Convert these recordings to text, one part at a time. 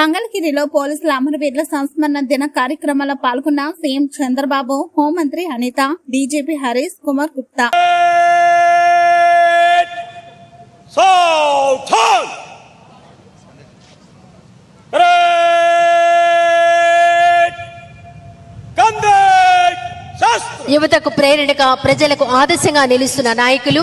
మంగళగిరిలో పోలీసుల అమరవీరుల సంస్మరణ దిన కార్యక్రమంలో పాల్గొన్న సీఎం చంద్రబాబు హోంమంత్రి అనిత డీజీపీ హరీష్ కుమార్ గుప్తా! యువతకు ప్రేరణగా ప్రజలకు ఆదర్శంగా నిలుస్తున్న నాయకులు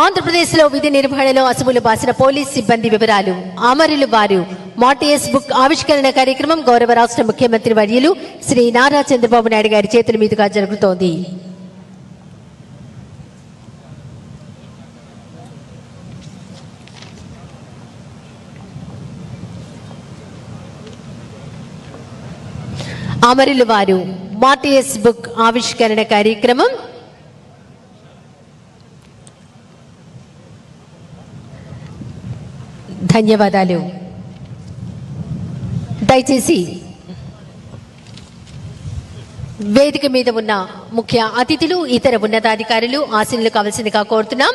ఆంధ్రప్రదేశ్లో విధి నిర్వహణలో అసుములు బాసిన పోలీస్ సిబ్బంది వివరాలు. అమరులు వారు మాటియస్ బుక్ ఆవిష్కరణ కార్యక్రమం గౌరవ రాష్ట్ర ముఖ్యమంత్రి వర్యులు శ్రీ నారా చంద్రబాబు నాయుడు గారి చేతుల మీదుగా జరుగుతోంది. అమరులు వారు మాటియస్ బుక్ ఆవిష్కరణ కార్యక్రమం ధన్యవాదాలు. దయచేసి వేదిక మీద ఉన్న ముఖ్య అతిథులు ఇతర ఉన్నతాధికారులు ఆశీనులు కావలసిందిగా కోరుతున్నాం.